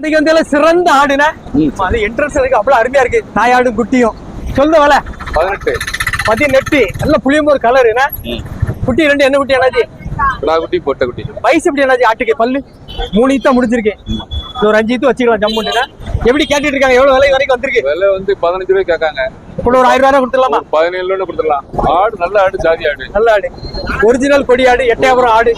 இன்னைக்கு வந்து எல்லாம் சிறந்த ஆடுன? அது என்ட்ரன்ஸ் இருக்கு அவ்வளவு அருமையா இருக்கு. தாயாடும் குட்டியும். சொல்லுங்க வேலை. பதினெட்டு. பதினெட்டு. நல்ல புளியம்போர் கலர் என்ன? குட்டி ரெண்டு என்ன குட்டி என்னாச்சு? கிடா குட்டி பொட்டை குட்டி. வயசு எப்படி என்னாச்சு? ஆட்டுக்கு பல்லு? மூணு ஈத்தா முடிஞ்சிருக்கு. ஒரு அஞ்சு ஈத்து வச்சுக்கலாம் ஜம்முட்டுனா எப்படி கேட்டுட்டு இருக்காங்க? எவ்வளவு விலை வரைக்கும் வந்திருக்கு? விலை வந்து பதினஞ்சு ரூபாய் கேட்காங்க. இப்போ ஒரு ஆயிரம் ரூபாய் கொடுத்துடலாமா? பதினேழு ரூபாய் கொடுத்துடலாம். ஆடு நல்ல ஆடு ஜாதி ஆடு. நல்ல ஆடு. ஒரிஜினல் கொடி ஆடு எட்டயபுரம் ஆடு.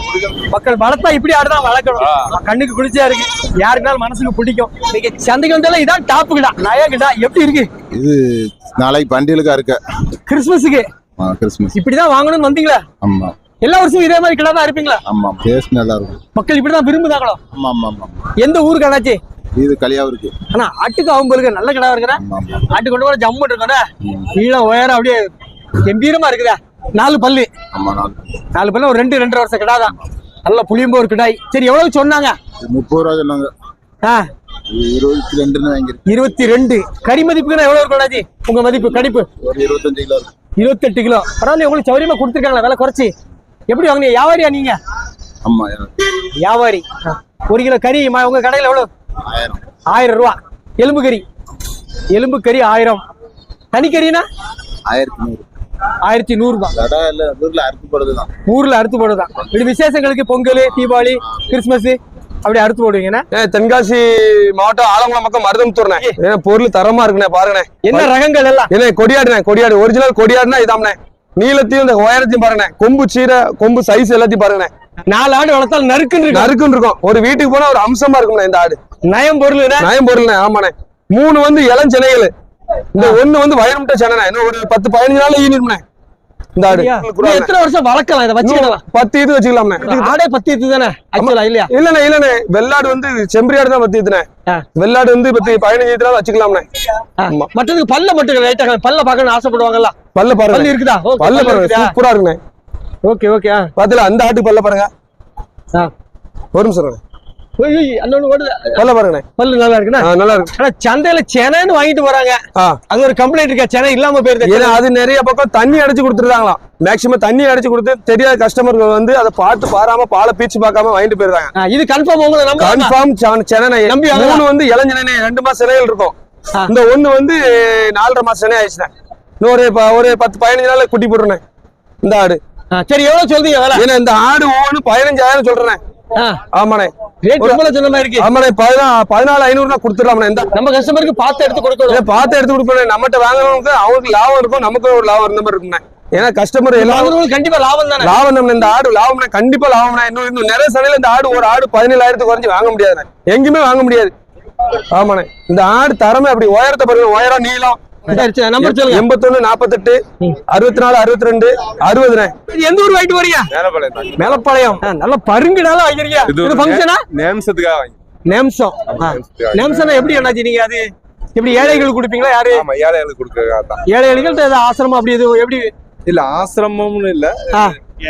மக்கள் வளர்த்தா இப்படி ஆடு தான் வளர்க்கணும். கண்ணுக்கு குளிர்ச்சியா இருக்கு. யாருக்குனாலும் மனசுக்கு பிடிக்கும். இன்னைக்கு சந்தைக்கு வந்தாலும் இதான் டாப்பு கிடா நயா கிடா எப்படி இருக்கு? இது நாளைக்கு பண்டிகளுக்கா இருக்க. கிறிஸ்மஸுக்கு கிறிஸ்மஸ் இப்படிதான் வாங்கணும்னு வந்தீங்களா? ஆமா. எல்லா வருஷமும் இதே மாதிரி கிடா தான் இருப்பீங்களா? ஆமா டேஸ்ட் நல்லா இருக்கும் மக்கள் இப்படிதான் விரும்புதாங்களோ? ஆமா ஆமா ஆமா எந்த ஊருக்கு அண்ணாச்சி? இது கலியாவும் இருக்கு ஆனா ஆட்டுக்கு அவங்க நல்ல கிடா இருக்கிறா ஆமா ஆமா ஆட்டு கொண்டு போற ஜம்மு இருக்கோண்ணே கீழே உயரம் அப்படியே கம்பீரமா இருக்குதா. நாலு பல்லு. ஆமா நாலு நாலு பல்லு ஒரு ரெண்டு ரெண்டரை வருஷம் கிடாதான். நல்ல புளியம்போ ஒரு கிடாய். சரி எவ்வளவு சொன்னாங்க? முப்பது ரூபா சொன்னாங்க. ஆ. இருபத்தி ரெண்டுன்னு வாங்கிருக்கு இருபத்தி ரெண்டு. கறி மதிப்புக்குன்னா எவ்வளவு அண்ணாச்சி? உங்க மதிப்பு கணிப்பு ஒரு இருபத்தஞ்சு கிலோ இருபத்தெட்டு கிலோ. பரவாயில்ல உங்களுக்கு சௌரியமா கொடுத்துருக்காங்களா? விலை குறைச்சி? எப்படி வாங்குனீங்க? வியாபாரியா நீங்க? ஆமா வியாபாரி. ஒரு கிலோ கறி உங்க கடையில எவ்வளவு? ஆயிரம். ஆயிரம் ரூபா. எலும்பு கறி. எலும்பு கறி ஆயிரம். தனிக்கறினா? ஆயிரத்தி நூறு. ஆயிரத்தி நூறு ரூபாய் கடை இல்ல ஊர்ல அறுத்து போடுறது தான் ஊர்ல அறுத்து போடுதான் இப்படி விசேஷங்களுக்கு பொங்கல் தீபாவளி கிறிஸ்மஸ் அப்படி அறுத்து போடுவீங்கண்ணா? தென்காசி மாவட்டம் ஆலங்குளம் பக்கம் மருதமுத்தூர்ண்ணே. ஏன் பொருள் தரமா இருக்குண்ணே பாருங்கண்ணே. என்ன ரகங்கள் எல்லாம்? என்ன கொடியாடுண்ணே கொடியாடு. ஒரிஜினல் கொடியாடுனா இதாம்ண்ணே. நீளத்தையும் இந்த உயரத்தையும் பாருங்கண்ணே. கொம்பு சீரை கொம்பு சைஸ் எல்லாத்தையும் பாருங்கண்ணே. நாலு ஆடு வளர்த்தால் நறுக்குன்னு இருக்கு நறுக்குன்னு இருக்கும். ஒரு வீட்டுக்கு போனா ஒரு அம்சமா இருக்கும்ண்ணே இந்த ஆடு. நயம் பொருள் நயம் பொருள்ண்ணே ஆமாண்ணே. மூணு வந்து இளஞ்சென்னைகள் இந்த ஒண்ணு வந்து வயரமுட்ட சென்னை இன்னும் ஒரு பத்து பதினஞ்சு நாள் ஈனிரும்ண்ணே. இந்த ஆடு. எத்தனை வருஷம் வளர்க்கலாம்? இதை வச்சுக்கலாம் பத்து இது வச்சுக்கலாம்ண்ணே. ஆடே பத்து இது தானே? ஆக்சுவலா இல்லையா? இல்லண்ணே இல்லண்ணே. வெள்ளாடு வந்து செம்பரியாடு தான் பத்து. வெள்ளாடு வந்து பத்து பதினஞ்சு இதுல வச்சுக்கலாம்ண்ணே. மற்றதுக்கு பல்ல மட்டும் ரைட்டா பல்ல பார்க்கணும்னு ஆசைப்படுவாங்கல்ல? பல்ல பல்லு பாருங்க இருக்குதா பல்ல பாருங்க? சூப்பரா இருக்குண்ணே. ஓகே ஓகே பாத்துல அந்த ஆட்டுக்கு பல்ல பாருங்க. ஒரு நிமிஷம் பல்ல நல்லா இருக்குண்ணா? நல்லா இருக்கு. ஆனா சந்தையில சென்னைன்னு வாங்கிட்டு ஆ. அது ஒரு கம்ப்ளைண்ட் இருக்கா? சென்னை இல்லாம போயிருது. ஏன்னா அது நிறைய பக்கம் தண்ணி அடைச்சு கொடுத்துருந்தாங்களாம். மேக்சிமம் தண்ணி அடைச்சு கொடுத்து தெரியாத கஸ்டமர்கள் வந்து அதை பார்த்து பாராம பாலை பீச்சு பார்க்காம வாங்கிட்டு போயிருந்தாங்க. ஆ, இது கன்ஃபார்ம் உங்களை நம்ப கன்ஃபார்ம் சென்னை நம்பி. மூணு வந்து இளஞ்சனை ரெண்டு மாசம் சிலைகள் இருக்கும். இந்த ஒண்ணு வந்து நாலரை மாசம் சினை ஆயிடுச்சுண்ணே. இன்னும் ஒரு பத்து பதினஞ்சு நாள்ல குட்டி போட்டுருண்ணே. இந்த ஆடு. சரி எவ்வளவு சொல்றீங்க ஏன்னா இந்த ஆடு ஒவ்வொன்று பதினஞ்சாயிரம் சொல்றேன் ஆமாண்ணே. ரேட் ரொம்ப சொன்ன மாதிரி இருக்கு? ஆமாண்ணே பதினா பதினாலு ஐநூறுனா கொடுத்துடலாம்ண்ணே இந்த. நம்ம கஸ்டமருக்கு பார்த்து எடுத்து கொடுக்கணும். பார்த்து எடுத்து கொடுப்பேன் நம்மகிட்ட வாங்குறவங்களுக்கு அவங்களுக்கு லாபம் இருக்கும் நமக்கு ஒரு லாபம் இருந்த மாதிரி இருக்கும்ண்ணே. ஏன்னா கஸ்டமர் எல்லாரும் கண்டிப்பா லாபம் தானே? லாபம் நம்ம இந்த ஆடு லாபம்ண்ணே கண்டிப்பா லாபம்ண்ணே. இன்னும் இன்னும் நிறைய சடையில இந்த ஆடு ஒரு ஆடு பதினேழாயிரத்துக்கு குறைஞ்சு வாங்க முடியாதுண்ணே. எங்கேயுமே வாங்க முடியாது. ஆமாண்ணே. இந்த ஆடு தரமே அப்படி உயரத்தை பாருங்க உயரம் நீளம். நம்பர் சொல்லுங்க. எண்பத்தொன்னு நாற்பத்தெட்டு அறுபத்தி நாலு அறுபத்தி ரெண்டு அறுபதுண்ணே இது எந்த ஊர் வாங்கிட்டு வரீங்க மேலப்பாளையம் மேலப்பாளையம். நல்ல பருங்குனாலும் வாங்கிறீங்க இது ஃபங்க்ஷனா நேம்சத்துக்காக நேம்சம். நேம்சம்னா எப்படி என்னாச்சு நீங்க அது? எப்படி ஏழைகளுக்கு கொடுப்பீங்களா யாரு? ஆமா ஏழைகளுக்கு கொடுக்கறதுக்காக தான் ஏழைகளுக்கு ஆசிரமம் அப்படி எதுவும் எப்படி? இல்ல ஆசிரமம்னு இல்ல.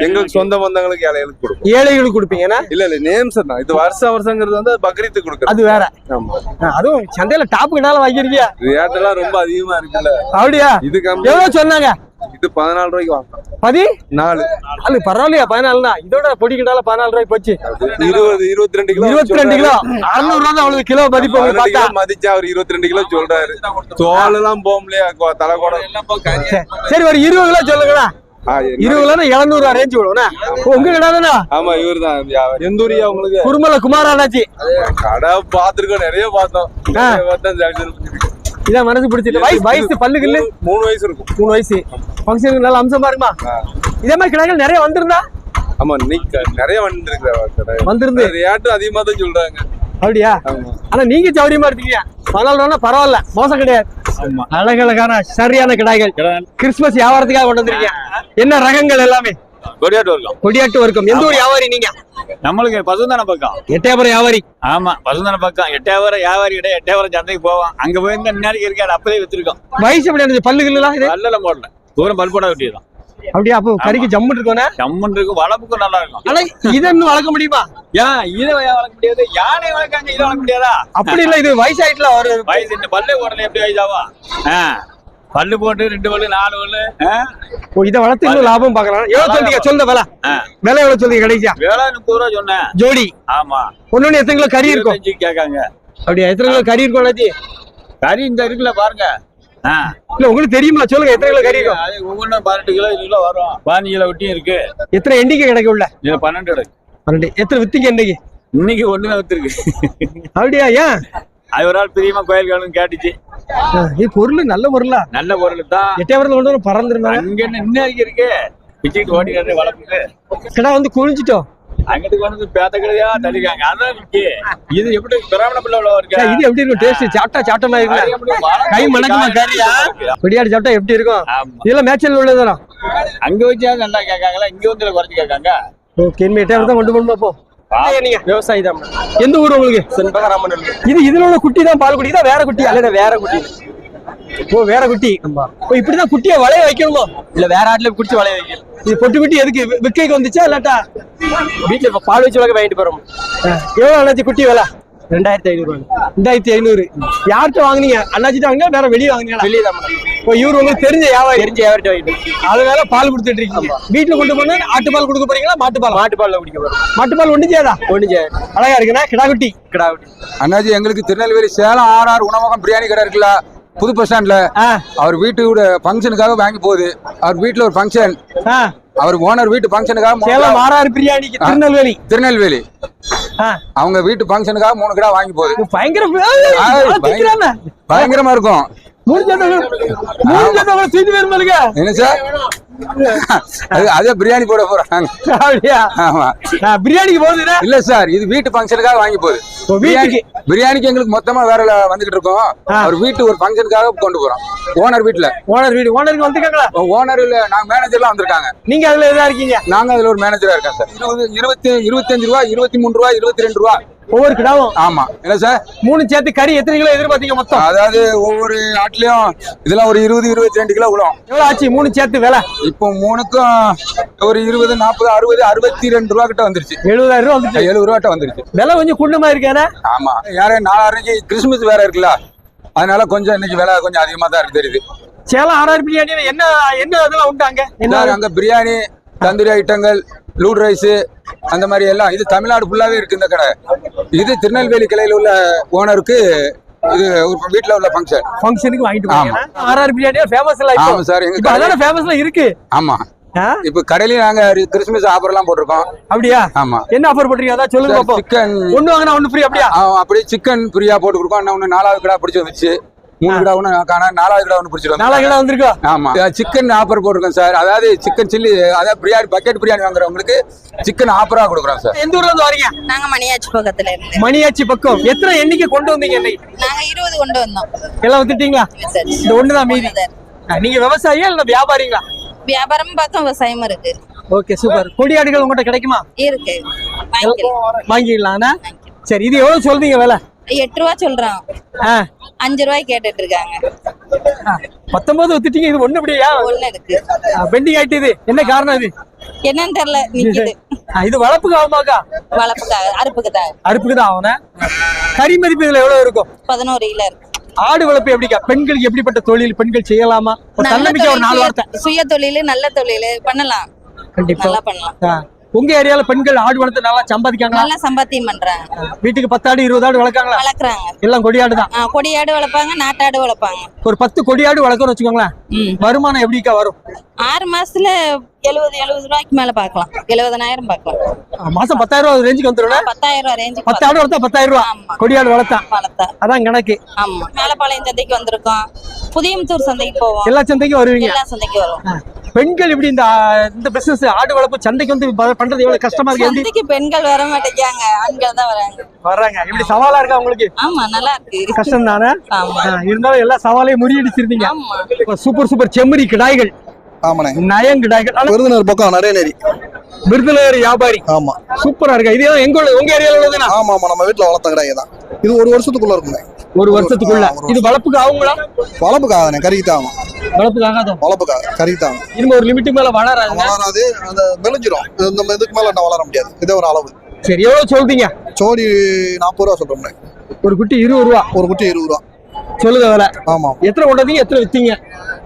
எங்களுக்கு சொந்த பந்தங்களுக்கு ஏழைகளுக்கு கொடுக்கும். ஏழைகளுக்கு கொடுப்பீங்கன்னா இல்ல இல்ல நேம்ஸ் தான் இது வருஷம் வருஷங்கிறது வந்து பக்ரீத்துக்கு கொடுக்குறது. அது வேற. அதுவும் சந்தையில டாப்புக்குனால வாங்கிருக்கீங்க ரேட் எல்லாம் ரொம்ப அதிகமா இருக்குல்ல. அப்படியா? இது கம்மி. எவ்வளவு சொன்னாங்க? இது பதினாலு ரூபாய்க்கு வாங்கலாம் பதி? நாலு. அது பரவாயில்லையா பதினாலுனா? இதோட பொடிக்கிட்டால பதினாலு ரூபாய்க்கு போச்சு. இருபது இருபத்தி ரெண்டு கிலோ இருபத்தி ரெண்டு கிலோ. அறுநூறு ரூபா தான் அவ்வளவு கிலோ மதிப்பு பார்த்தா. மதிச்சா அவர் இருபத்தி ரெண்டு கிலோ சொல்றாரு. தோல் எல்லாம் போகலையா தலை கூட. சரி, சரி ஒரு இருபது கிலோ சொல்லுங்களா ஆ, என்ன- இருபது கிலோ எழுநூறு ரேஞ்சு விடுவோண்ணா உங்க கடை தானே ஆமா இவர் தான் எந்த ஊரியா உங்களுக்கு? குருமல குமாரானாச்சி கடை பார்த்திருக்கோம் நிறைய பார்த்தோம். இதான் மனசு பிடிச்சிட்டு. வயசு வயசு பல்லு கில்லு மூணு- வயசு இருக்கும். மூணு வயசு. ஃபங்க்ஷனுக்கு நல்ல அம்சமா இருக்குமா. இதே மாதிரி கடைகள் நிறைய வந்திருந்தா? ஆமா இன்னைக்கு நிறைய வந்து கடை. வந்திருந்து. ரேட்டு அதிகமா தான் சொல்றாங்க. அப்படியா? ஆனா நீங்க சௌரியமா இருக்கீங்க ரூபா பரவாயில்ல. மோசம் கிடையாது. அழகழகான சரியான கிடாய்கள். கிறிஸ்துமஸ் வியாபாரத்துக்காக கொண்டு வந்திருக்கீங்க. என்ன ரகங்கள் எல்லாமே? கொடியாட்டு வர்க்கம். கொடியாட்டு வர்க்கம். எந்த ஒரு வியாபாரி நீங்க? நம்மளுக்கு பசுந்தான பக்கம். எட்டயபுரம் வியாபாரி. ஆமா பசுந்தான பக்கம். எட்டாயிரம் வியாபாரி கிட்ட எட்டாயிரம் சந்தைக்கு போவோம் அங்க போய் இந்த நேரம் இருக்காது அப்பவே வித்துருக்கோம். வயசு எப்படி பல்லு கில்லுலாம் இது? நல்ல போடல. தூரம் பல்போட வெட்டிடுறோம் அப்படியா அப்போ கறிக்கு ஜம்முன்னு இருக்கோண்ணே ஜம்முன் இருக்கும் வளர்ப்புக்கும் நல்லா இருக்கும் ஆனா இதை இன்னும் வளர்க்க முடியுமா? ஏன் இதை வளர்க்க முடியாது? யானை வளர்க்காங்க இதை வளர்க்க முடியாதா? அப்படி இல்ல இது வயசாயிட்டுல ஒரு வயசு இந்த பல்லே போடல எப்படி வயசாவா? பல்லு போட்டு ரெண்டு பல்லு நாலு பல்லு? ஓ, இதை வளர்த்து இன்னும் லாபம் பார்க்கலாம். எவ்வளவு சொல்றீங்க? சொல்லுங்க விலை. விலை எவ்வளவு சொல்றீங்க கடைசியா? வேலை முப்பது ரூபா சொன்னேன். ஜோடி. ஆமா. ஒண்ணு எத்தனை கிலோ கறி இருக்கும் கேட்காங்க. அப்படியா எத்தனை கிலோ கறி இருக்கும் கறி இந்த இருக்குல்ல பாருங்க. இல்ல உங்களுக்கு தெரியுமா? சொல்லுங்க எத்தனை கிலோ கறி இருக்கும்? ஒவ்வொன்றும் பதினெட்டு கிலோ கிலோ வரும். பதினஞ்சு கிலோ ஒட்டியும் இருக்கு. எத்தனை எண்ணிக்கை கிடைக்கும் உள்ள? இதுல பன்னெண்டு இருக்கு பன்னெண்டு. எத்தனை வித்தீங்க இன்னைக்கு இன்னைக்கு ஒண்ணுதான் வித்துருக்கு. அப்படியா ஏன்? அது ஒரு நாள் பிரியமா கோயில் வேணும்னு கேட்டுச்சு. இது பொருள் நல்ல பொருளா? நல்ல பொருள் தான். எட்டையாவரத்துல கொண்டு பறந்துருந்தாங்க அங்க என்ன இன்னும் இருக்கு? பிச்சுட்டு ஓடிக்கிறது வளர்ப்புக்கு கிடா வந்து குளிச்சிட்டோம் அங்கிட்டு கொண்டு வந்து பேத்த கழுதையா தள்ளிக்காங்க அதான் இருக்கு. இது எப்படி பிராமண பிள்ளை இருக்கு? இது எப்படி இருக்கும்? டேஸ்ட் சாப்பிட்டா சாப்பிட்ட மாதிரி இருக்குல்ல? கை மணக்குமா கறியா கொடியாடு சாப்பிட்டா எப்படி இருக்கும்? இதெல்லாம் மேய்ச்சல் உள்ளதுதானா? அங்க வச்சா நல்லா கேட்காங்களா? இங்க வந்து குறைச்சு கேட்காங்க. ஓகே இனிமே தான் கொண்டு போகணும் நீங்க? விவசாயி தான் எந்த ஊர் உங்களுக்கு? இது இதுல உள்ள குட்டி தான் பால் குட்டி தான் வேற குட்டி? அல்ல வேற குட்டி. ஓ வேற குட்டி. ஓ இப்படிதான் குட்டியை வளைய வைக்கணுமோ? இல்ல வேற ஆட்டுல குடிச்சு வளைய வைக்கல இது பொட்டு குட்டி எதுக்கு? வி- விக்கைக்கு வந்துச்சா இல்லாட்டா? வீட்டுல இப்ப பால் வச்சு வளர்க்க வாங்கிட்டு போறோம். எவ்வளவு அண்ணாச்சி குட்டி விலை? ரெண்டாயிரத்தி ஐநூறு ரெண்டாயிரத்தி ஐநூறு. யார்கிட்ட வாங்குனீங்க? அண்ணாச்சிட்ட வாங்கினா வேற வெளியே வாங்குனீங்களா? வெளியே தான் ஓ இவரு உங்களுக்கு தெரிஞ்ச வியாபாரி. தெரிஞ்ச வியாபாரிட்ட வாங்கிட்டு அது வேற பால் கொடுத்துட்டு இருக்கீங்க. வீட்டுல கொண்டு போனா ஆட்டு பால் கொடுக்க போறீங்களா மாட்டு பால்? மாட்டு பால்ல குடிக்க போறோம். மாட்டு பால் ஒண்ணு செய்யாதா ஒண்ணு அழகா இருக்குண்ணா கிடா குட்டி. கிடா குட்டி. அண்ணாஜி எங்களுக்கு திருநெல்வேலி சேலம் ஆர்ஆர் உணவகம் பிரியாணி கடை இருக்குல்ல. புது பஸ் ஸ்டாண்ட்ல அவர் வீட்டோட ஃபங்க்ஷனுக்காக வாங்கி போகுது. அவர் வீட்டுல ஒரு ஃபங்க்ஷன் அவர் ஓனர் வீட்டு ஃபங்க்ஷனுக்காக சேலம் ஆறாறு பிரியாணிக்கு திருநெல்வேலி. திருநெல்வேலி. அவங்க வீட்டு ஃபங்க்ஷனுக்காக மூணு கடை வாங்கி போகுது. பயங்கரமா இருக்கும். பிரியாணி போட போறாங்க. பிரியாணிக்கு போகுதுண்ணா இல்ல சார் இது வீட்டு ஃபங்க்ஷனுக்காக வாங்கி போகுது. பிரியாணிக்கு எங்களுக்கு மொத்தமா வேற வந்துகிட்டு இருக்கோம். அவர் வீட்டு ஒரு ஃபங்க்ஷனுக்காக கொண்டு போறோம். ஓனர் வீட்டுல. ஓனர் வீடு. ஓனருக்கு வந்துருக்காங்களா? ஓனர் இல்ல. நாங்க மேனேஜர்லாம் வந்திருக்காங்க. நீங்க அதுல எதா இருக்கீங்க? நாங்க அதுல ஒரு மேனேஜரா இருக்கேன் சார். இருபது இருபத்தி இருபத்தஞ்சு ரூபா இருபத்தி மூணு ரூபா இருபத்தி ரெண்டு ரூபா. ஒவ்வொரு கிடாவும். ஆமா. என்ன சார்? மூணு சேர்த்து கறி எத்தனை கிலோ எதிர்பார்த்தீங்க மொத்தம்? அதாவது ஒவ்வொரு ஆட்லயும் இதெல்லாம் ஒரு இருபது இருபத்தி ரெண்டு கிலோ விழும். எவ்வளவு ஆச்சு? மூணு சேர்த்து விலை? இப்போ மூணுக்கும் ஒரு இருபது நாற்பது அறுபது அறுபத்தி ரெண்டு ரூபா கிட்ட வந்துருச்சு. எழுபதாயிரம் ரூபா வந்துச்சு எழுபது ரூபா கிட்ட வந்துருச்சு. விலை கொஞ்சம் குண்டமா இருக்கானே ஆமா. யாரும் நாலாயிரம் கிறிஸ்துமஸ் வேற இருக்குல்ல. அதனால கொஞ்சம் இன்னைக்கு விலை கொஞ்சம் அதிகமா தான் இருக்கு தெரியுது. சேலம் ஆறாறு பிரியாணி என்ன என்ன இதெல்லாம் உண்டு அங்க? என்ன அங்க பிரியாணி தந்தூரி ஐட்டங்கள் லூட் ரைஸ் அந்த மாதிரி எல்லாம். இது தமிழ்நாடு ஃபுல்லாவே இருக்கு இந்த கடை. இது திருநெல்வேலி கிளையில உள்ள ஓனருக்கு இது ஒரு வீட்டுல உள்ள ஃபங்க்ஷன் ஃபங்க்ஷனுக்கு வாங்கிட்டு போறீங்க. ஆறாறு பிரியாணி ஃபேமஸ் இல்ல இப்போ. ஆமா சார் எங்க அதான கடையில ஃபேமஸ்ல இருக்கு. ஆமா? இப்ப கடையிலயும் நாங்க கிறிஸ்துமஸ் ஆஃபர் எல்லாம் போட்டிருக்கோம். அப்படியா? ஆமா. என்ன ஆஃபர் பண்றீங்க அதான் சொல்லுங்க சிக்கன் ஒண்ணு வாங்கினா ஒண்ணு ஃப்ரீ அப்படியா? அப்படியே சிக்கன் ஃப்ரீயா போட்டு கொடுப்போம் இன்னும் நாலாவது கடை பிடிச்சி வந்துச்சு. மூணு கடை ஒண்ணு காணா நாலாவது கடை ஒண்ணு பிடிச்சிட்டு நாலா வந்தோம் கிலோ வந்திருக்கோ? ஆமா. சிக்கன் ஆஃபர் போட்டிருக்கோம் சார். அதாவது சிக்கன் சில்லி அதாவது பிரியாணி பக்கெட் பிரியாணி வாங்குறவங்களுக்கு சிக்கன் ஆஃபரா கொடுக்குறோம் சார். எந்த ஊர்ல இருந்து வரீங்க? நாங்க மணியாச்சி பக்கத்துல இருந்து. மணியாச்சி பக்கம். எத்தனை எண்ணிக்கை கொண்டு வந்தீங்க இன்னைக்கு நாங்க இருபது கொண்டு வந்தோம். எல்லாம் வித்துட்டீங்களா சரி. இந்த ஒண்ணுதான் மீதி. ஆ, நீங்க விவசாயியா இல்ல வியாபாரிங்களா? வியாபாரம் பக்கம் விவசாயமும் இருக்கு. Okay super. கொடியாடுகள் உங்கள்கிட்ட கிடைக்குமா? இருக்கு. வாங்கிடலாம்ண்ணா சரி இது எவ்வளவு சொல்றீங்க விலை? எட்டு ரூபா சொல்றோம் ஆ. அஞ்சு ரூபாய் கேட்டுட்டு இருக்காங்க பத்தொன்பது வித்துட்டீங்க இது ஒண்ணு அப்படியா ஒண்ணு இருக்கு. பெண்டிங் ஆயிட்டு இது. என்ன காரணம் இது? என்னன்னு தெரியல நிக்குது. இது வளர்ப்புக்கு ஆகுமாக்கா? வளர்ப்புக்காக அறுப்புக்கு தான் அறுப்புக்கு தான் ஆகுன கறி மதிப்பு இதுல எவ்வளவு இருக்கும்? பதினோரு கிலோ இருக்கு. ஆடு வளர்ப்பு எப்படிக்கா? பெண்களுக்கு எப்படிப்பட்ட தொழில் பெண்கள் செய்யலாமா? ஒரு நல்ல தன்னம்பிக்கை ஒரு நாலு தொழில் வார்த்தை. சுய- தொழில் நல்ல தொழில் பண்ணலாம். கண்டிப்பா. நல்லா பண்ணலாம். உங்க ஏரியால பெண்கள் ஆடு வளர்த்து நல்லா சம்பாதிக்காங்களா? நல்லா சம்பாத்தியம் பண்றாங்க. வீட்டுக்கு பத்து ஆடு இருபது ஆடு வளர்க்காங்களா? வளர்க்குறாங்க. எல்லாம் கொடியாடு தான். கொடியாடு வளர்ப்பாங்க நாட்டாடு வளர்ப்பாங்க. ஒரு பத்து கொடியாடு வளர்க்கணும்னு வச்சுக்கோங்களேன். வருமானம் எப்படிக்கா வரும்? ஆறு மாசத்துல எழுபது எழுபது ரூபாய்க்கு மேல பார்க்கலாம். எழுபதனாயிரம் பார்க்கலாம். ஆ, மாசம் பத்தாயிரம் ரூபாய் ரேஞ்சுக்கு வந்துடும் பத்தாயிரம் ரூபாய் ரேஞ்சுக்கு பத்து ஆடு வளர்த்தா பத்தாயிரம் ரூபாய். கொடியாடு வளர்த்தா. வளர்த்தா. அதான் கணக்கு. ஆமா. மேலப்பாளையம் சந்தைக்கு வந்திருக்கோம். புதியமுத்தூர் சந்தைக்கு போவோம். எல்லா சந்தைக்கும் வருவீங்க? எல்லா சந்தைக்கும் வரும் ஆ. பெண்கள் இப்படி இந்த இந்த பிசினஸ் ஆடு வளர்ப்பு சந்தைக்கு வந்து பண்றது எவ்வளவு கஷ்டமா இருக்கு? சந்தைக்கு பெண்கள் வர மாட்டேங்காங்க ஆண்கள் தான் வராங்க. வர்றாங்க. இப்படி சவாலா இருக்கா உங்களுக்கு? ஆமா நல்லா இருக்கு. கஷ்டம் தானே? ஆமா. இருந்தாலும் எல்லா சவாலையும் முறியடிச்சிருந்தீங்க. ஆமா. சூப்பர் சூப்பர் செம்மறி கிடாய்கள். ஆமாண்ணே. நயம் கிடாய்கள். ஆனா விருதுநகர் பக்கம் நிறைய நெறி விருதுநகர் வியாபாரி. ஆமா. சூப்பரா இருக்கா? இது எங்க உள்ள- உங்க ஏரியால உள்ளதுனா ஆமா ஆமா. நம்ம வீட்டுல வளர்த்த கிடையாது தான். இது ஒரு வருஷத்துக்குள்ள இருக்குண்ணே ஒரு வருஷத்துக்குள்ள. இது வளர்ப்புக்கு ஆகுங்களா? வளர்ப்புக்காகண்ணே கறிக்கு தான் ஆகும் வளர்ப்புக்கு ஆகாதோ? வளர்ப்புக்காக கறிக்கு தான் ஆகும் இனிமே ஒரு லிமிட்டுக்கு மேல வளராங்க வளராது அந்த மெலிஞ்சிரும். இந்த இதுக்கு மேல வளர முடியாது. இதே ஒரு அளவு. சரி எவ்வளவு சொல்றீங்க? சோடி நாற்பது ரூபா சொல்றோம்ண்ணே ஒரு குட்டி இருபது ரூபா. ஒரு குட்டி இருபது ரூபா. சொல்லுங்க வேலை. ஆமா. எத்தனை கொண்டதீங்க எத்தனை வித்தீங்க?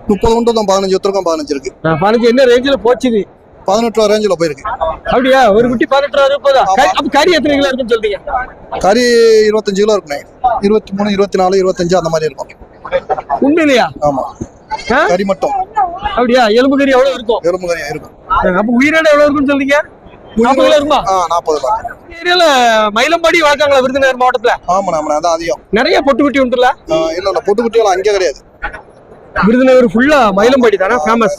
முப்பது கொண்டு பதினஞ்சு ஒருத்தருக்கும் பதினஞ்சு இருக்கு. பதினஞ்சு என்ன ரேஞ்சில் போச்சுது? பதினெட்டு ரூபா ரேஞ்சில் போயிருக்கு. அப்படியா? ஒரு குட்டி பதினெட்டு ரூபா போதா கறி- அப்ப கறி எத்தனை கிலோ இருக்குன்னு சொல்றீங்க? கறி இருபத்தஞ்சு கிலோ இருக்குண்ணே. இருபத்தி மூணு இருபத்தி நாலு இருபத்தஞ்சு அந்த மாதிரி இருக்கும். உண்மையிலையா? ஆமா? கறி மட்டும். அப்படியா? எலும்பு கறி எவ்வளவு இருக்கும்? எலும்பு கறி இருக்கும். அப்ப உயிரோட எவ்வளவு இருக்குன்னு சொல்றீங்க? நாற்பது இருக்குமா? நாற்பது ஏரியால மயிலம்பாடி வளர்க்காங்களா விருதுநகர் மாவட்டத்துல? ஆமாண்ணே ஆமாண்ணே அதான் அதிகம். நிறைய பொட்டு குட்டி உண்டுல? இல்ல இல்ல பொட்டுக்குட்டியெல்லாம் அங்கே கிடையாது. விருதுநகர் ஃபுல்லா மயிலம்பாடி தானே? ஃபேமஸ்.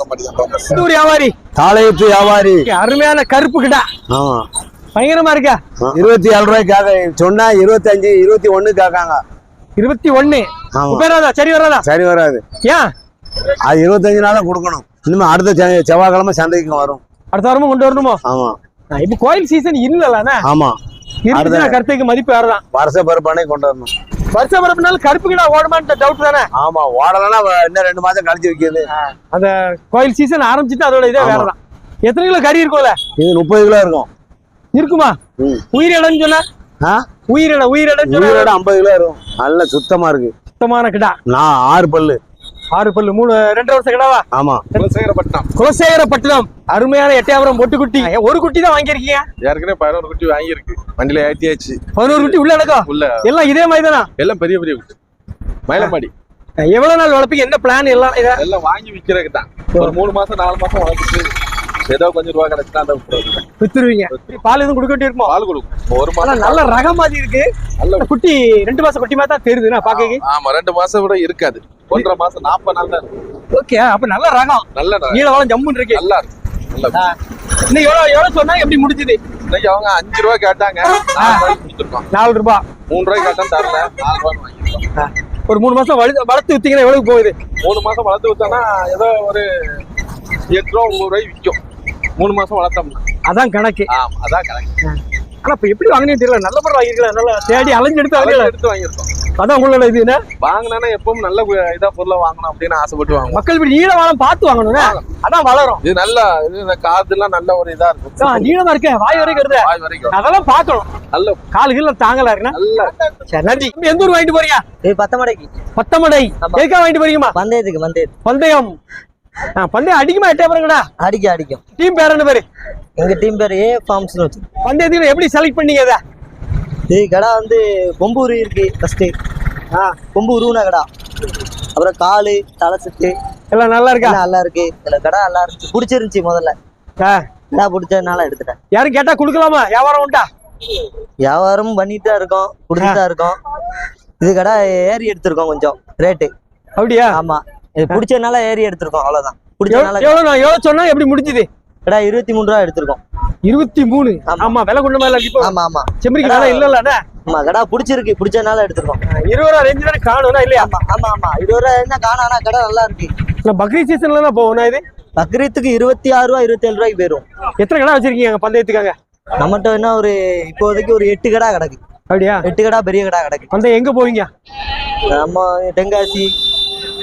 ஒரு வியாபாரி? தாளையத்து வியாபாரி. அருமையான கருப்பு கிடா. ஆமா பயங்கரமா இருக்கா? இருபத்தி ஏழு ரூபாய்க்கு கேட்க சொன்னா இருபத்தஞ்சு இருபத்தி ஒண்ணு கேட்காங்க. இருபத்தி ஒண்ணு வராதா? சரி வராதா? சரி வராது. ஏன்? அது இருபத்தஞ்சு நாளா கொடுக்கணும். இனிமே அடுத்த செவ்வாய்க்கிழமை சந்தைக்கு வரும். அடுத்த வாரமும் கொண்டு வரணுமோ? ஆமா. இப்ப கோயில் சீசன் இல்லலண்ணே ஆமா. இருந்துச்சுன்னா கருத்துக்கு மதிப்பு வேறதான். வருஷ பருப்பானே கொண்டு வரணும். வருஷ பிறப்புனால கருப்பு கிடா ஓடுமான்ற டவுட் தானே? ஆமா ஓடலன்னா இன்னும் ரெண்டு மாசம் கழிச்சு வைக்கிறது அந்த கோயில் சீசன் ஆரம்பிச்சுட்டு அதோட இதே. வேறதான். எத்தனை கிலோ கறி இருக்கும்ல? இது முப்பது கிலோ இருக்கும். இருக்குமா? ம். உயிரிடம்னு சொன்ன? உயிரிடம் சொன்ன? உயிரோட ஐம்பது கிலோ இருக்கும் நல்ல சுத்தமா இருக்கு. சுத்தமான கிடா. நான் ஆறு பல்லு. ஆறு பல்லு. மூணு ரெண்டரை வருஷம் கிடாவா? ஆமா. குலசேகரப்பட்டினம். குலசேகரப்பட்டினம். அருமையான எட்டையாபுரம் பொட்டு குட்டி. ஒரு குட்டி தான் வாங்கியிருக்கீங்க? ஏற்கனவே பதினோரு குட்டி வாங்கியிருக்கு. வண்டியில ஏத்தியாச்சு. பதினோரு குட்டி உள்ள நடக்கும் உள்ள. எல்லாம் இதே மாதிரி தானா? எல்லாம் பெரிய பெரிய குட்டி. மயிலம்பாடி. எவ்வளவு நாள் வளர்ப்பீங்க? என்ன பிளான் எல்லாம் எல்லாம் வாங்கி விக்கிறதுக்கு தான் ஒரு மூணு மாசம் நாலு மாசம் வளர்த்துட்டு ஏதோ கொஞ்சம் ரூபா கிடைச்சா அந்த. வித்துருவீங்க. பால் எதுவும் கொடுக்க வேண்டி இருக்குமா பால் கொடுக்கும். ஒரு மாசம் நல்ல ரகம் மாதிரி இருக்கு. நல்ல குட்டி ரெண்டு மாசம் குட்டி மாதிரி தான் தெரியுது நான் பாக்க ஆமா ரெண்டு மாசம் விட இருக்காது. ஒன்றரை மாசம் நாற்பது நாள் தான் ஓகே அப்ப நல்ல ரகம். நல்ல நீல வளம் ஜம்முன்னு இருக்கு. நல்லா இருக்கு. இன்னும் எவ்வளவு எவ்வளவு சொன்னா எப்படி முடிஞ்சது? இன்னைக்கு அவங்க அஞ்சு ரூபா கேட்டாங்க. நாலு ரூபாய் மூணு ரூபாய்க்கு கேட்டா தரல. நாலு வாங்கிருக்கோம். ஒரு மூணு மாசம் வளர்த்து வளர்த்து வித்தீங்கன்னா எவ்வளவு போகுது? மூணு மாசம் வளர்த்து விட்டோம்னா ஏதோ ஒரு எட்டு ரூபா ஒன்பது ரூபாய்க்கு விற்கும் மூணு மாசம் வளர்த்தோம்னா. அதான் கணக்கு. ஆமா அதான் கரெக்ட் ஆனா இப்ப எப்படி வாங்கினே தெரியல. நல்ல பொருள் வாங்கிருக்கலாம் நல்லா தேடி அலைஞ்சு எடுத்து வாங்கல எடுத்து வாங்கியிருக்கோம். அதான் உங்களோட இது என்ன? வாங்கினா எப்பவும் நல்ல இதா பொருளை வாங்கணும் அப்படின்னு ஆசைப்பட்டு வாங்குவோம். மக்கள் இப்படி நீள வாழம் பார்த்து வாங்கணும்னா அதான் வளரும். இது நல்ல இது இந்த காதுலாம் நல்ல ஒரு இதா ஆ, இருக்கும் நீளமா இருக்க. வாய் வரைக்கும் வருது. வாய் வரைக்கும். அதெல்லாம் பார்க்கணும். நல்ல கால் கீழ தாங்கலா இருக்குன்னா நல்ல சரி நன்றி. எந்த ஊர் வாங்கிட்டு போறீங்க? இது பத்தமடைக்கு. பத்தமடை. எதுக்காக வாங்கிட்டு போறீங்கம்மா? பந்தயத்துக்கு பந்தயம். ஆ, பந்தயம் அடிக்குமா? எட்டே பாருங்கடா. அடிக்க அடிக்கும் டீம் பேர் என்ன பேரு? எங்க டீம் பேர் ஏ ஃபார்ம்ஸ்னு வச்சு. பந்தயத்துக்கு எப்படி செலக்ட் பண்ணீங்க அதை இது கடை வந்து கொம்பு உருவி இருக்கு ஃபர்ஸ்ட் கொம்பு உருவின கடை. அப்புறம் காலு தலை சுத்து எல்லாம் நல்லா இருக்கா? நல்லா இருக்கு. இதுல கடை நல்லா இருந்துச்சு. பிடிச்சிருந்துச்சு முதல்ல. ஆ, கடை பிடிச்சதுனால எடுத்துட்டேன். யாரும் கேட்டா கொடுக்கலாமா? வியாபாரம் உண்டா? வியாபாரமும் பண்ணிட்டு தான் இருக்கோம். பிடிச்சிட்டு தான் இருக்கோம். இது கடை ஏறி எடுத்திருக்கோம் கொஞ்சம். ரேட்டு அப்படியா? ஆமா. இது பிடிச்சதுனால ஏறி எடுத்திருக்கோம் அவ்வளவுதான். பிடிச்சதுனால எவ்வளவு நான் எவ்வளவு சொன்னா எப்படி முடிஞ்சுது? கடை இருபத்தி மூணு ரூபா எடுத்திருக்கோம். இருபத்தி மூணு. ஆமா. விலை கொண்டு மேல இப்போ. ஆமா ஆமா. செம்மறிக்கு விலை இல்ல ஆமா கடை பிடிச்சிருக்கு பிடிச்சதுனால எடுத்திருக்கோம். இருபது ரூபா ரேஞ்சு தானே காணும்னா இல்லையா? ஆமா ஆமா ஆமா. இருபது ரூபா என்ன காணும் ஆனா கடை நல்லா இருக்கு. இல்ல பக்ரீத் சீசன்ல தான் இது? பக்ரீத்துக்கு இருபத்தி ஆறு ரூபா இருபத்தி ஏழு ரூபாய்க்கு போயிரும். எத்தனை கடை வச்சிருக்கீங்க பந்தயத்துக்காக? நம்மகிட்ட என்ன ஒரு இப்போதைக்கு ஒரு எட்டு கடை கிடக்கு. அப்படியா? எட்டு கடை பெரிய கடை கிடக்கு. பந்தயம் எங்க போவீங்க? நம்ம தென்காசி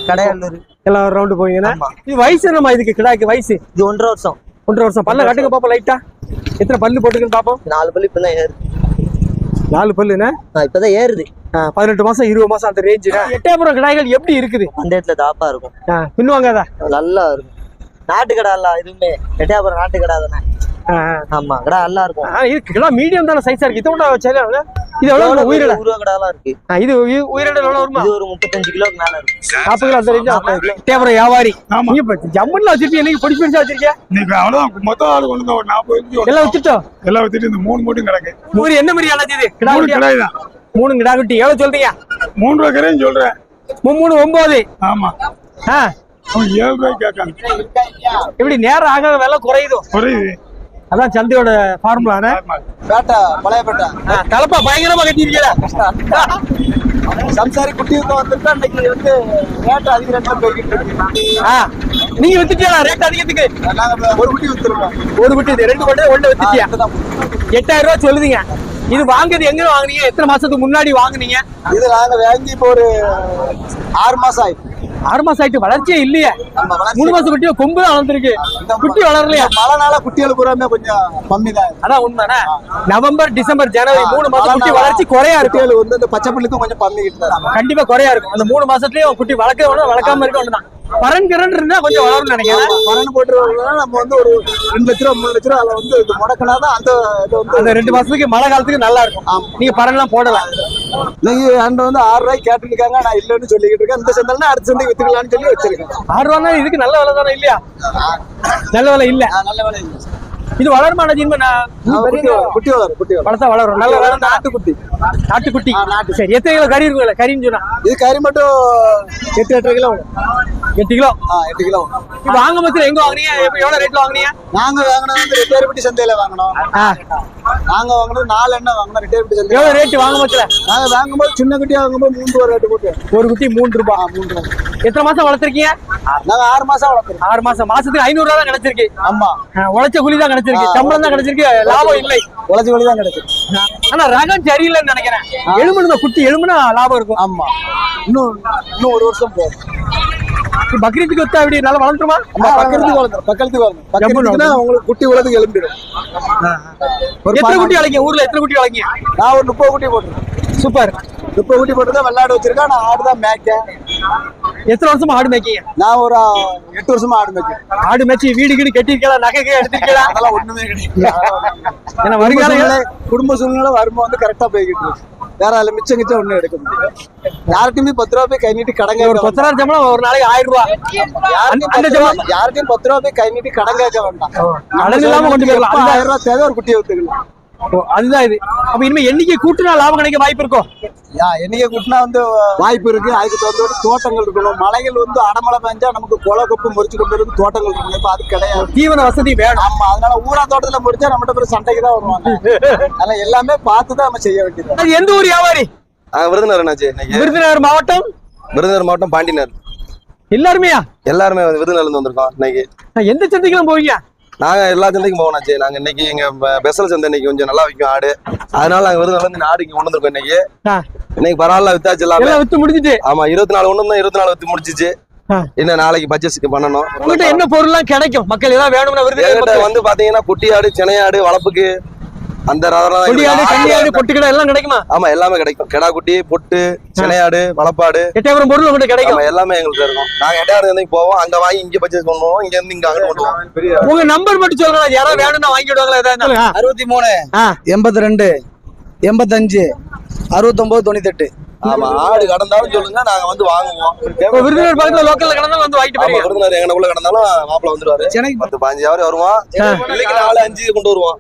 கடையல்லூர். எல்லாம் ரவுண்டு போவீங்கன்னா இது வயசு என்னம்மா இதுக்கு? கிடாக்கு வயசு. இது ஒன்றரை வருஷம். ஒன்றரை வருஷம். பல்ல காட்டுங்க பாப்போம் லைட்டா எத்தனை பல்லு போட்டுருக்குன்னு பாப்போம்? நாலு பல்லு இப்பதான் ஏறுது. நாலு பல்லுண்ணே இப்பதான் ஏறுது. பதினெட்டு மாசம் இருபது மாசம் அந்த ரேஞ்சு எட்டயபுரம் கிடாய்கள் எப்படி இருக்குது? அந்த இடத்துல தாப்பா இருக்கும். ஆ, பின்னுவாங்காதா நல்லா இருக்கும். நாட்டு கடை அல்ல இதுவுமே எட்டையாபுரம் நாட்டு கடை தானே. ஆமா கடை நல்லா இருக்கும். ஆ, இது கிடா மீடியம் தானே சைஸா இருக்கு. இதோட வச்சாலே இது எவ்வளவு உயிரிட? உருவ கடைலாம் இருக்கு. இது உயி- உயிரிட எவ்வளவு வருமா? இது ஒரு முப்பத்தஞ்சு கிலோக்கு மேல இருக்கு. நாற்பது கிலோ அந்த ரேஞ்சு எட்டயபுரம் வியாபாரி. நீங்க இப்ப ஜம்முன்ல வச்சிருக்கீங்க என்னைக்கு பொடி பிடிச்சா வச்சிருக்கீங்க இன்னைக்கு அவ்வளவுதான். மொத்தம் ஆள் கொண்டு ஒரு ஒரு எல்லாம் வித்துட்டோம் எல்லாம் வித்துட்டு இந்த மூணு மூட்டும் கிடக்கு. மூணு என்ன மாதிரி அழைச்சது கிடா மூணு குட்டியா? கிடாய் தான். மூணு கிடா குட்டி. எவ்வளவு சொல்றீங்க? மூணு ரூபா கரையும் சொல்றேன். மூணு மூணு ஒன்பது ஆமா. ஆ, ஏழு ரூபாய்க்கு கேட்காங்க எப்படி நேரம் ஆக விலை குறையுதோ? குறையுது. அதான் சந்தையோட ஃபார்முலானே பேட்டா பழைய பேட்டா. தலப்பா பயங்கரமா கட்டிருக்கீங்க சம்சாரி குட்டி வந்துட்டு அன்னைக்கு வந்து ரேட் அதிக ரேட்ல போய்கிட்டு இருக்கு. ஆ, நீங்க வித்துட்டியா ரேட் அதிகத்துக்கு ஒரு குட்டி வித்துருக்கோம் ஒரு குட்டி இது ரெண்டு கொண்டு ஒண்ணு வித்துட்டியா? எட்டாயிரம் ரூபாய் சொல்லுதீங்க. இது வாங்குறது எங்க வாங்குனீங்க? எத்தனை மாசத்துக்கு முன்னாடி வாங்குனீங்க? இது நாங்க வாங்கி இப்போ ஒரு ஆறு மாசம் ஆயிடுச்சு. ஆறு மாசம் ஆயிட்டு வளர்ச்சியே இல்லையே. மூணு மாசம் குட்டியோ கொம்பு தான் வளர்ந்துருக்கு. குட்டி வளரலையா? மழைனால குட்டிகள் பூராமே கொஞ்சம் கம்மி தான் அதான் உண்மைதானே? நவம்பர் டிசம்பர் ஜனவரி மூணு மாசம் குட்டி வளர்ச்சி குறையா இருக்கு வந்து இந்த பச்சை புல்லுக்கு கொஞ்சம் பண்ணிக்கிட்டு தான் கண்டிப்பா குறையா இருக்கும். அந்த மூணு மாசத்துலயும் குட்டி வளர்க்க ஒண்ணு வளர்க்காம இருக்க ஒண்ணுதான் பரன் கிரன் இருந்தா கொஞ்சம் வளரும்னு நினைக்கிறேன். பரன் போட்டு நம்ம வந்து ஒரு ரெண்டு லட்ச ரூபா மூணு லட்ச ரூபா அதில் வந்து இது முடக்கினாதான் அந்த இது வந்து அந்த ரெண்டு மாசத்துக்கு மழை காலத்துக்கு நல்லா இருக்கும். ஆமா. நீங்க பரன்லாம் போடலாம். இன்னைக்கு என்கிட்ட வந்து ஆறு ரூபாய்க்கு கேட்டுருக்காங்க நான் இல்லைன்னு சொல்லிக்கிட்டு இருக்கேன். இந்த சந்தைனா அடுத்த சந்தைக்கு வித்துக்கலாம்னு சொல்லி வச்சிருக்கேன். ஆறு ரூபா இதுக்கு நல்ல விலை தானே இல்லையா? நல்ல விலை இல்ல. நல்ல வேலை இது வளருமான ஜீன்ம நான் குட்டி வளரும், குட்டி குட்டி வளரும். நல்ல வளரும். நாட்டுக்குட்டி. நாட்டுக்குட்டி. சரி எத்தனை கிலோ கறி இருக்குல்ல கறின்னு சொன்னா. இது கறி மட்டும் எட்டு எட்டரை கிலோ எட்டு கிலோ? எட்டு கிலோ வாங்க பட்சத்துல எங்க வாங்குனீங்க? எவ்வளவு ரேட்ல வாங்குனீங்க? நாங்க வாங்கினது வந்து ரெட்டியார்பட்டி சந்தையில வாங்கினோம். நாங்க வாங்கினது நாலு எண்ணெய் வாங்கினோம் ரெட்டியார்பட்டி சந்தை எவ்வளவு ரேட் வாங்க பட்சத்துல நாங்க வாங்கும்போது சின்ன குட்டியா வாங்கும்போது மூன்று ரூபா ரேட்டு போட்டு. ஒரு குட்டி மூன்று ரூபாய் ஆ, மூன்று ரூபா. எத்தனை மாசம் வளர்த்திருக்கீங்க? ஆறு மாசம் வளர்க்குறோம் ஆறு மாசம். மாசத்துக்கு ஐநூறு ரூபா தான் கிடைச்சிருக்கு. ஆமா. உழைச்ச கூலி தான் கிடைச்சிருக்கு. சம்பளம் தான் கிடைச்சிருக்கு. லாபம் இல்லை. உழைச்சி வழி தான் கிடைக்கும் ஆனா ரகம் சரியில்லைன்னு நினைக்கிறேன். எலும்புன குட்டி எலும்புனா லாபம் இருக்கும். ஆமா. இன்னும் இன்னும் ஒரு வருஷம் போகும் பக்ரீத்துக்கு ஒத்தா இப்படி நல்லா வளர்ந்துருமா? பக்கத்துக்கு வளர்ந்துரும். பக்கத்துக்கு வளர்ந்துரும். பக்கத்துக்குன்னா உங்களுக்கு குட்டி உலகத்துக்கு எழும்பிடும். ஒரு எத்தனை குட்டி வளர்க்கீங்க? ஊர்ல எத்தனை குட்டி வளர்க்கீங்க? நான் ஒரு முப்பது குட்டி போட்டிருக்கேன். சூப்பர். முப்பது குட்டி போட்டு தான் வெள்ளாடு வச்சிருக்கேன். நான் ஆடு தான் மேய்க்க எத்தனை வருஷமா ஆடு மேய்க்கீங்க? நான் ஒரு எட்டு வருஷமா ஆடு மேய்க்க ஆடு மேய்ச்சி வீடு கீடு கட்டிருக்கலாம் நகை எடுத்திருக்கலாம் அதெல்லாம் ஒண்ணுமே கிடையாது. ஏன்னா குடும்ப வருங்கால சூழ்நிலை குடும்ப சூழ்நிலை வரும்போது வந்து கரெக்டா போய்கிட்டு இருக்கு. வேற அதுல மிச்சம் கிச்சம் ஒண்ணும் எடுக்க முடியாது யார்கிட்டயுமே பத்து ரூபா போய் கை நீட்டி கடன் ஒரு கேட்க கொத்தனார் சம்பளம் ஒரு நாளைக்கு ஆயிரம் ரூபாய் பத்து ரூபா- யார்கிட்டயும் பத்து ரூபா போய் கை நீட்டி கடன் கேட்க வேண்டாம். கடன் இல்லாம கொண்டு போயிடலாம். ஆயிரம் ரூபா தேவை ஒரு குட்டியை வித்துக்கலாம். ஓ, அதுதான் இது. அப்ப இனிமே எண்ணிக்கை கூட்டுனா லாபம் கிடைக்க வாய்ப்பு இருக்கும் யா என்னைக்கு கூட்டினா வந்து வாய்ப்பு இருக்கு. அதுக்கு தகுந்த தோட்டங்கள் இருக்கணும். மலைகள் வந்து அடமழை பெஞ்சா நமக்கு கொலை கொப்பு முறிச்சு கொண்டு இருக்கு தோட்டங்கள் இருக்கணும். இப்ப அது கிடையாது. தீவன வசதி வேணும். ஆமா அதனால ஊரா தோட்டத்துல முடிச்சா நம்மகிட்ட பேர் சண்டைக்கு தான் வருவாங்க. அதனால எல்லாமே பார்த்து தான் நம்ம செய்ய வேண்டியது. அது எந்த ஊர் வியாபாரி? விருதுநகர் விருதுநகர் மாவட்டம்? விருதுநகர் மாவட்டம் பாண்டினர் எல்லாருமேயா? எல்லாருமே வந்து விருதுநகர்ல இருந்து வந்திருக்கோம் இன்னைக்கு. எந்த சந்தைக்கெல்லாம் போவீங்க? நாங்க எல்லா சந்தைக்கும் போவோம்னாச்சு நாங்க இன்னைக்கு எங்க பெ- பெசல் சந்தை இன்னைக்கு கொஞ்சம் நல்லா விற்கும் ஆடு. அதனால நாங்க விருதுநகர்ல இருந்து இந்த ஆடு இங்க கொண்டு வந்திருக்கோம் இன்னைக்கு. இன்னைக்கு பரவாயில்ல வித்தாச்சு எல்லாமே. வித்து முடிஞ்சிட்டு ஆமா இருபத்தி நாலு ஒண்ணு தான் இருபத்தி நாலு வித்து முடிச்சிச்சு. இன்னும் நாளைக்கு பர்ச்சேஸ்க்கு பண்ணணும். உங்ககிட்ட என்ன பொருள்லாம் கிடைக்கும்? மக்கள் ஏதாவது வேணும்னா வந்து பாத்தீங்கன்னா குட்டி ஆடு சென்னை ஆடு வளப்புக்கு அந்த கொடியாடு கன்னியாடு பொட்டுக்கடை எல்லாம் கிடைக்குமா? ஆமா எல்லாமே கிடைக்கும். கிடா குட்டி பொட்டு ஆடு வளப்பாடு. எட்டாயிரம் பொருள் உங்ககிட்ட கிடைக்கும். எல்லாமே எங்களுக்கு இருக்கும் நாங்க எட்டாயிரம் போவோம். அங்க வாங்கி இங்க பர்ச்சேஸ் பண்ணுவோம். இங்க இருந்து இங்க அங்க கொண்டு போவோம். உங்க நம்பர் மட்டும் சொல்லுங்க. யாராவது வேணும்னா வாங்கிடுவாங்களா ஏதாவது. அறுபத்தி மூணு. எண்பத்தி ரெண்டு எண்பத்தஞ்சு அறுபத்தொன்பது தொண்ணூத்தெட்டு. ஆமா ஆடு கடந்தாலும் சொல்லுங்க. நாங்க வந்து வாங்குவோம். விருதுநகர் பக்கத்துல லோக்கல்ல கிடந்தாலும் வந்து வாங்கிட்டு போறீங்க. விருதுநகர் எங்கனக்குள்ள கடந்தாலும் மாப்பிள்ள வந்துருவாரு. சென்னைக்கு பத்து பாஞ்சு வருவோம். நாலு அஞ்சு கொண்டு வருவோம்.